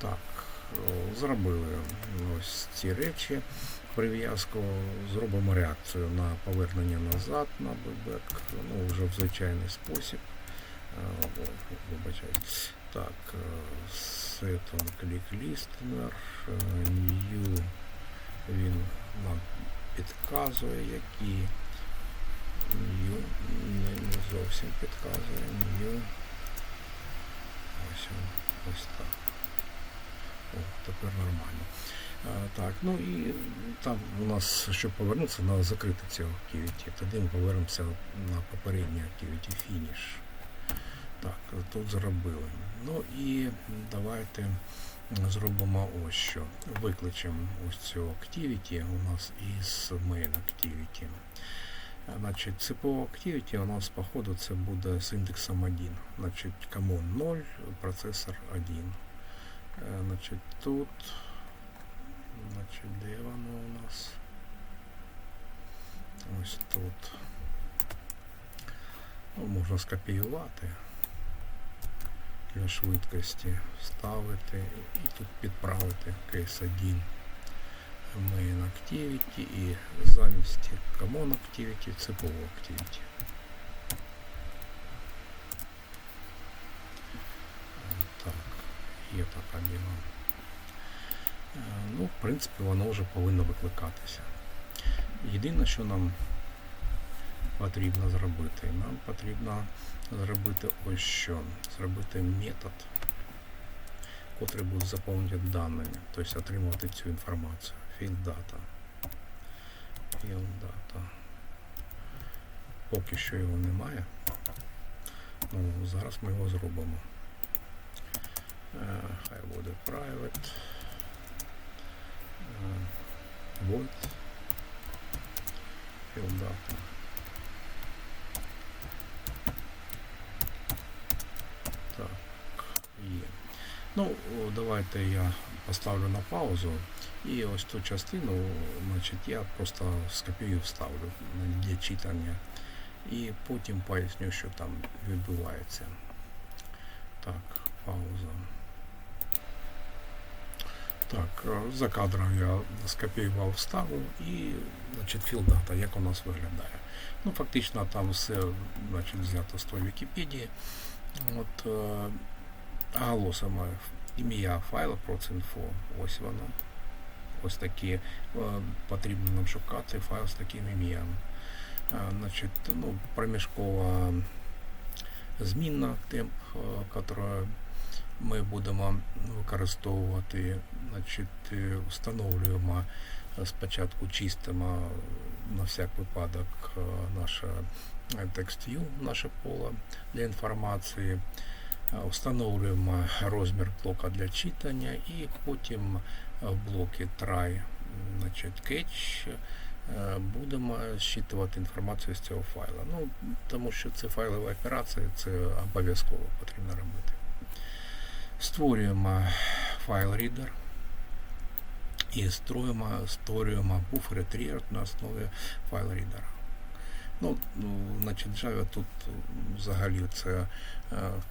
Так, зробили ось ці речі. Прив'язку зробимо реакцію на повернення назад на бебек, ну вже в звичайний спосіб. О, Вибачайте. Так, set on click listener, е, new він нам підказує, які new не, не зовсім підказує new. Ось ось так. О, тепер нормально. А, так, ну і там у нас, щоб повернутися, треба закрити цю activity. Тоді ми повернемося на попередню activity finish. Так, тут зробили. Ну і давайте зробимо ось що. Викличемо ось цю activity у нас із main activity. Значить, цепова activity у нас по ходу це буде з індексом 1. Значить, common 0, процесор 1. Е, Значить, тут, значить, де воно у нас? Ось тут. Ну, можна скопіювати для швидкості, вставити і тут підправити кейс 1 main activity і замість common activity цепову activity. Е, Так, є така діла. Ну, в принципі, воно вже повинно викликатися. Єдине, що нам потрібно зробити, нам потрібно зробити ось що. Зробити метод, котрий буде заповнювати даними, тобто отримувати цю інформацію. Field data. Field data. Поки що його немає. Ну, зараз ми його зробимо. Е, Хай буде private. Е. Field data. Так, є. Ну, давайте я поставлю на паузу. І ось ту частину, значить, я просто скопію вставлю для читання. І потім поясню, що там відбувається. Так, пауза. Так, е, за кадром я скопіював вставу і значить, філдата, як у нас виглядає. Ну, фактично там все значить, взято з тої Вікіпедії. От, е, оголосимо ім'я файла Procinfo. Ось воно. Ось такі е, потрібно нам шукати файл з таким ім'ям. Значить, ну, проміжкова змінна темп, яка ми будемо використовувати. Значить, е, встановлюємо е, спочатку чистимо на всяк випадок е, наше е, наше поле для інформації. Встановлюємо розмір блока для читання і потім в блокі try значить, catch будемо зчитувати інформацію з цього файла. Ну, тому що це файлова операція, це обов'язково потрібно робити. Створюємо файл reader і створюємо, створюємо буфер retriever на основі файл reader. Ну, ну, значить, Java тут взагалі це е,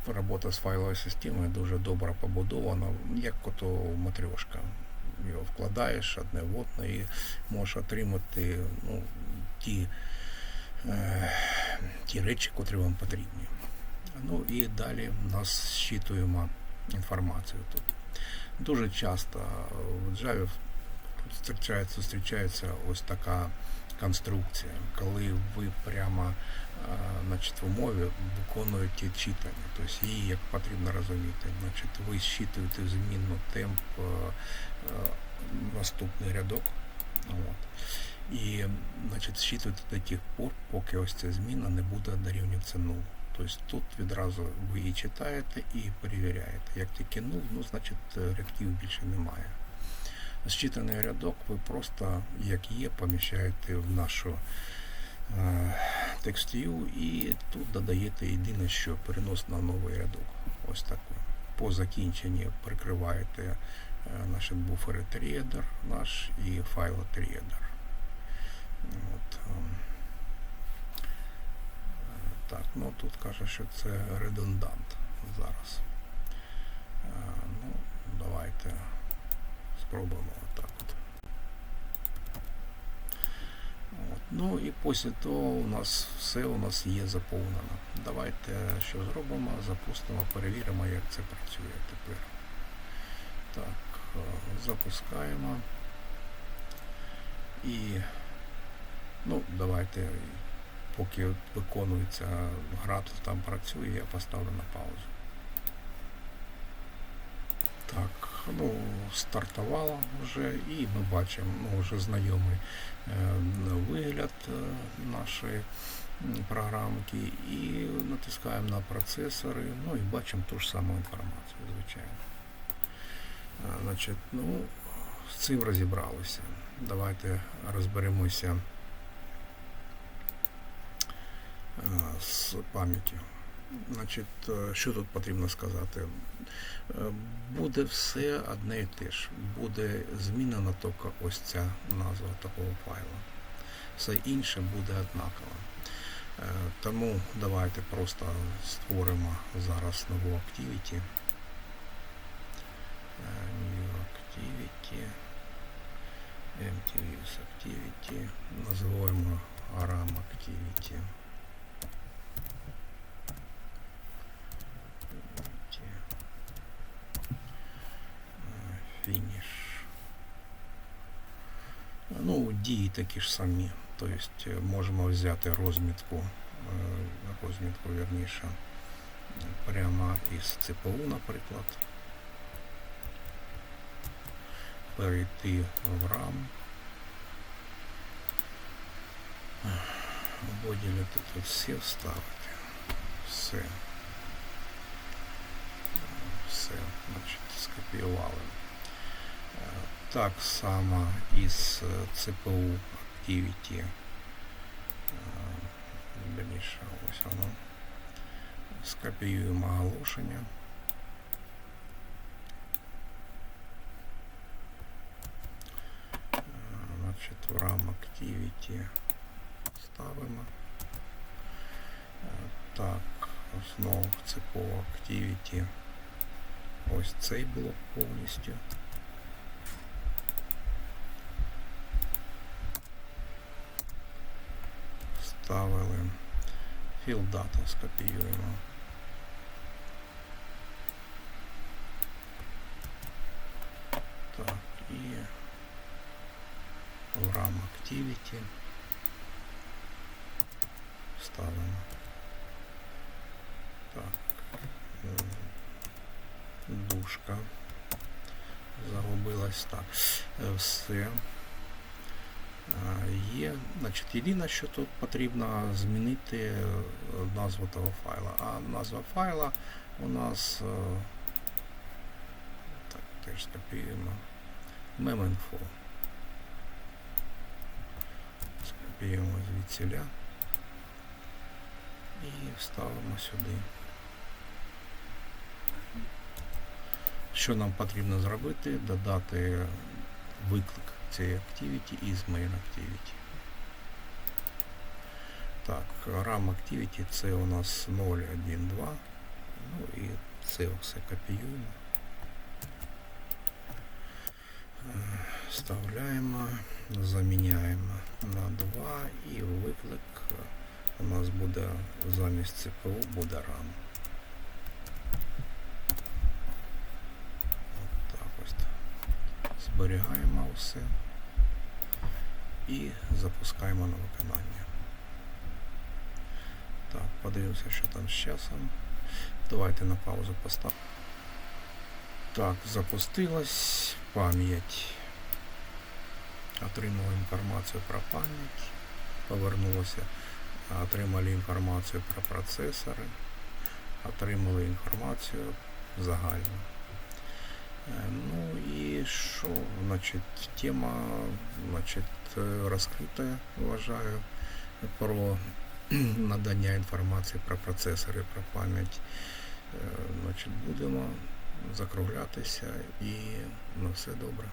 робота з файловою системою дуже добре побудована, як ото матрьошка. Його вкладаєш одне в одне і можеш отримати ну, ті, е, ті речі, котрі вам потрібні. Ну і далі в нас зчитуємо інформацію тут. Дуже часто в Java зустрічається, ось така конструкція, коли ви прямо значить, в умові виконуєте читання, тобто її як потрібно розуміти. Значить, ви зчитуєте змінну темп наступний рядок. От. І значить, зчитуєте до тих пор, поки ось ця зміна не буде дорівнюватися нуль. Тобто тут відразу ви її читаєте і перевіряєте. Як тільки нуль, ну значить рядків більше немає. Зчитаний рядок ви просто, як є, поміщаєте в нашу е, текстію і тут додаєте єдине, що перенос на новий рядок. Ось так. По закінченні прикриваєте е, наш буфер reader наш і файл reader. От, ем. Е, Так, ну тут каже, що це редундант зараз. Е, Ну, давайте спробуємо отак от. От. Ну і після того у нас все у нас є заповнено. Давайте що зробимо, запустимо, перевіримо, як це працює тепер. Так, е, запускаємо. І ну, давайте, поки виконується гра, то там працює, я поставлю на паузу. Так, ну, стартувало вже і ми бачимо ну, вже знайомий е, вигляд е, нашої програмки і натискаємо на процесори, ну і бачимо ту ж саму інформацію, звичайно. Е, Значить, ну, з цим розібралися. Давайте розберемося е, з пам'яттю. Значить, е, що тут потрібно сказати? Е, Буде все одне і те ж. Буде змінена тільки ось ця назва такого файла. Все інше буде однаково. Е, Тому давайте просто створимо зараз нову Activity. New Activity. MTVS Activity. Називаємо RAM. Activity. Е, Finish. Ну, дії такі ж самі. Тобто можемо взяти розмітку, е, розмітку вірніше, прямо із ЦПУ, наприклад. Перейти в RAM. Виділити тут все вставити. Все. Все, значить, скопіювали. Е, Так само із е, CPU Activity. Е, Вірніше, ось воно. Скопіюємо оголошення. Е, Значить, в RAM Activity ставимо. Е, Так, знову в CPU Activity. Ось цей блок повністю. Ставили. Field data скопіюємо. Так, і в RAM Activity ставимо. Так. м, Дужка. Загубилась так. Е, Все. Є, значить, єдине, що тут потрібно змінити е, назву того файла. А назва файла у нас е, так, теж скопіюємо. Meminfo. Скопіюємо звідсіля і вставимо сюди. Що нам потрібно зробити? Додати виклик цієї activity із main activity. Так, RAM activity це у нас 0.1.2. Ну і це все копіюємо. Вставляємо, заміняємо на 2 і виклик у нас буде замість CPU буде RAM. От так ось. Зберігаємо все і запускаємо на виконання. Так, подивимося, що там з часом. Давайте на паузу поставимо. Так, запустилась пам'ять. Отримала інформацію про пам'ять. Повернулася. Отримали інформацію про процесори. Отримали інформацію загальну. Е, Ну і що, Значит, тема значит, е, розкрита, вважаю, про надання інформації про процесори, про пам'ять. Е, Значить, будемо закруглятися і на все добре.